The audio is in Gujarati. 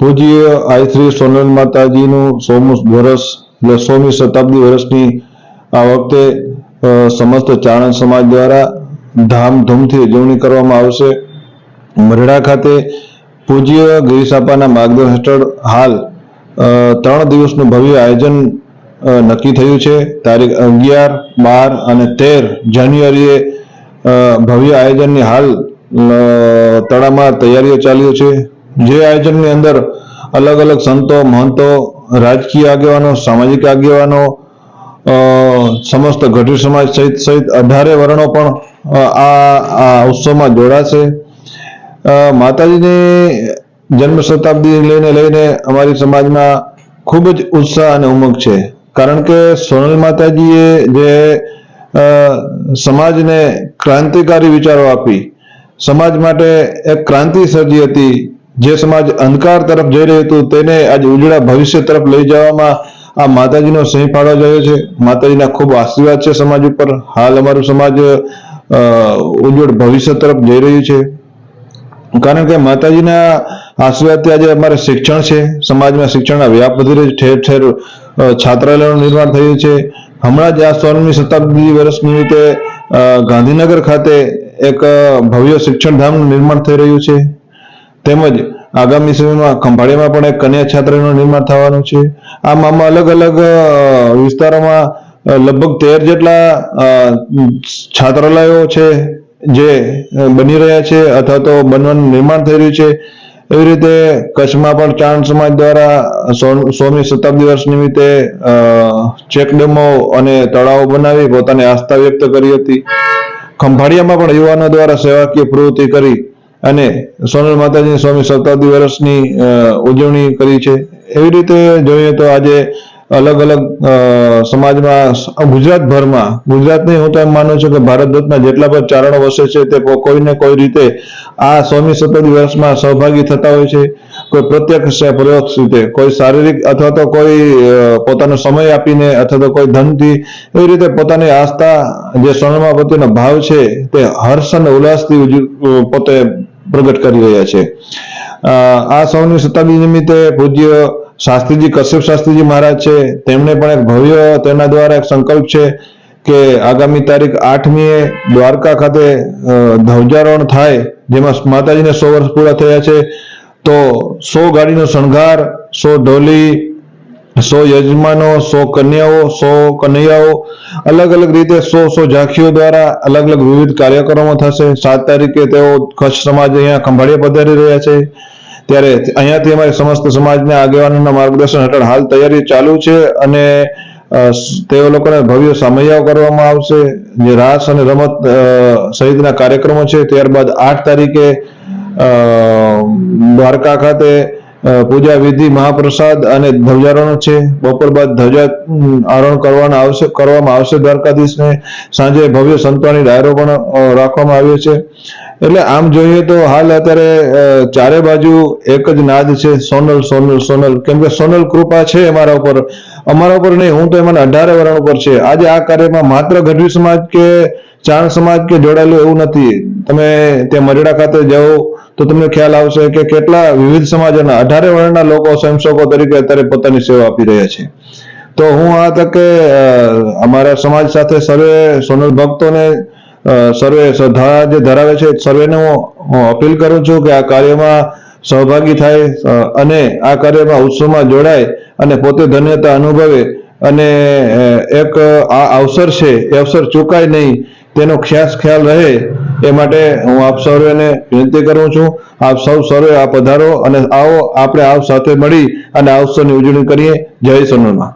પૂજ્ય આયશ્રી સોનલ માતાજીનું સોમું વર્ષ એટલે સોમી શતાબ્દી વર્ષની આ વખતે સમસ્ત ચારણ સમાજ દ્વારા ધામધૂમથી ઉજવણી કરવામાં આવશે. મરડા ખાતે પૂજ્ય ગિરીસાપાના માર્ગદર્શન હેઠળ હાલ ત્રણ દિવસનું ભવ્ય આયોજન નક્કી થયું છે. તારીખ અગિયાર, બાર અને તેર જાન્યુઆરીએ ભવ્ય આયોજનની હાલ તડામાર તૈયારીઓ ચાલ્યું છે. જે આયોજનની અંદર અલગ અલગ સંતો, મહંતો, રાજકીય આગેવાનો, સામાજિક આગેવાનો સમસ્ત ગઢવી સમાજ સહિત સહિત અઢારે વર્ણો પણ આ ઉત્સવમાં જોડાશે. માતાજીની જન્મ શતાબ્દી લઈને લઈને અમારી સમાજમાં ખૂબ જ ઉત્સાહ અને ઉમંગ છે. કારણ કે સોનલ માતાજીએ જે સમાજને ક્રાંતિકારી વિચારો આપી, સમાજ માટે એક ક્રાંતિ સર્જી હતી જે સમાજ અંધકાર તરફ જઈ રહ્યું હતું, તેને આજે ઉજળા ભવિષ્ય તરફ લઈ જવામાં આ માતાજીનો સિંહ ફાળો જોયો છે. માતાજીના ખૂબ આશીર્વાદ છે સમાજ ઉપર. હાલ અમારું સમાજ ઉજ્જવળ ભવિષ્ય તરફ જઈ રહ્યું છે. કારણ કે માતાજીના આશીર્વાદથી આજે અમારે શિક્ષણ છે. સમાજમાં શિક્ષણના વ્યાપ વધી રહ્યો ઠેર ઠેર છાત્રાલયનું નિર્માણ થયું છે. હમણાં જ આ સોળમી શતાબ્દી વર્ષ નિમિત્તે ગાંધીનગર ખાતે એક ભવ્ય શિક્ષણ ધામનું નિર્માણ થઈ રહ્યું છે. તેમજ આગામી સમયમાં ખંભાળિયામાં પણ એક કન્યા છાત્રાલયનું નિર્માણ થવાનું છે. આમ આમાં અલગ અલગ વિસ્તારોમાં લગભગ તેર જેટલા છાત્રાલયો છે જે બની રહ્યા છે અથવા તો બનવાનું નિર્માણ થઈ રહ્યું છે. એવી રીતે કચ્છમાં પણ ચાંદ સમાજ દ્વારા સોમી શતાબ્દી વર્ષ નિમિત્તે ચેકડેમો અને તળાવો બનાવી પોતાની આસ્થા વ્યક્ત કરી હતી. ખંભાળિયામાં પણ યુવાનો દ્વારા સેવાકીય પ્રવૃત્તિ કરી અને સોનલ માતાજી સ્વામી શતાબ્દી વર્ષની ઉજવણી કરી છે. એવી રીતે જોઈએ તો આજે અલગ અલગ સમાજમાં ગુજરાતભરમાં, ગુજરાતની હું તો એમ માનું છું કે ભારત દેશના જેટલા પણ ચારણો વસે છે તે કોઈને કોઈ રીતે આ સ્વામી શતાબ્દી વર્ષમાં સહભાગી થતા હોય છે. કોઈ પ્રત્યક્ષ કે પરોક્ષ રીતે, કોઈ શારીરિક અથવા તો કોઈ પોતાનો સમય આપીને અથવા તો કોઈ ધનથી એવી રીતે પોતાની આસ્થા જે સ્વર્ણમાં પ્રત્યેનો ભાવ છે તે હર્ષ અને ઉલ્લાસથી પોતે પ્રગટ કરી રહ્યા છે. આ સૌની શતાબ્દી નિમિત્તે પૂજ્ય શાસ્ત્રીજી કશ્યપ શાસ્ત્રીજી મહારાજ છે. તેમણે પણ એક ભવ્ય તેના દ્વારા એક સંકલ્પ છે કે આગામી તારીખ આઠમીએ દ્વારકા ખાતે ધ્વજારોહણ થાય, જેમાં માતાજીને સો વર્ષ પૂરા થયા છે. તો સો ગાડીનો શણગાર, સો ઢોલી સો યજમાનો, સો કન્યાઓ, સો કનૈયાઓ અલગ અલગ રીતે સો સો ઝાંખીઓ દ્વારા અલગ અલગ વિવિધ કાર્યક્રમો થશે. સાત તારીખે તેઓ કચ્છ સમાજ અહીંયા ખંભાળીએ પધારી રહ્યા છે. ત્યારે અહીંયાથી અમારી સમસ્ત સમાજના આગેવાનોના માર્ગદર્શન હેઠળ હાલ તૈયારી ચાલુ છે અને તેઓ લોકોને ભવ્ય સામૈયાઓ કરવામાં આવશે. જે રાસ અને રમત સહિતના કાર્યક્રમો છે. ત્યારબાદ આઠ તારીખે દ્વારકા ખાતે પૂજા વિધિ મહાપ્રસાદ અને ધ્વજારોહણ છે. બપોર બાદ ધ્વજા આરોહણ કરવાના આવશે, કરવામાં આવશે દ્વારકાધીશને. સાંજે ભવ્ય સંતોની ડાયરો પણ રાખવામાં આવ્યો છે. એટલે આમ જોઈએ તો હાલ અત્યારે ચારે બાજુ એક જ નાદ છે. સોનલ સોનલ સોનલ. કેમ કે સોનલ કૃપા છે અમારા ઉપર. અમારા ઉપર નહીં, હું તો એમાં અઢારે વરણ ઉપર છે. આજે આ કાર્યમાં માત્ર ગઢવી સમાજ કે ચાણ સમાજ કે જોડાયેલું એવું નથી. તમે ત્યાં મરડા ખાતે જાઓ તો તમને ખ્યાલ આવશે કે કેટલા વિવિધ સમાજના અઢારે વર્ણના લોકો સ્વયંસેવકો તરીકે અત્યારે પોતાની સેવા આપી રહ્યા છે. તો હું આ તકે અમારા સમાજ સાથે સર્વે, સોનલ ભક્તોને સર્વે શ્રદ્ધા જે ધરાવે છે, સર્વેને હું અપીલ કરું છું કે આ કાર્યમાં સહભાગી થાય અને આ કાર્યમાં ઉત્સવમાં જોડાય અને પોતે ધન્યતા અનુભવે અને એક આ અવસર છે, એ અવસર ચૂકાય નહીં, તેનો ખ્યાસ ખ્યાલ રહે એ માટે હું આપ સર્વેને વિનંતી કરું છું, આપ સૌ સર્વે આ પધારો અને આવો, આપણે આપ સાથે મળી અને આ ઉત્સવની ઉજવણી કરીએ. જય સોનલમાં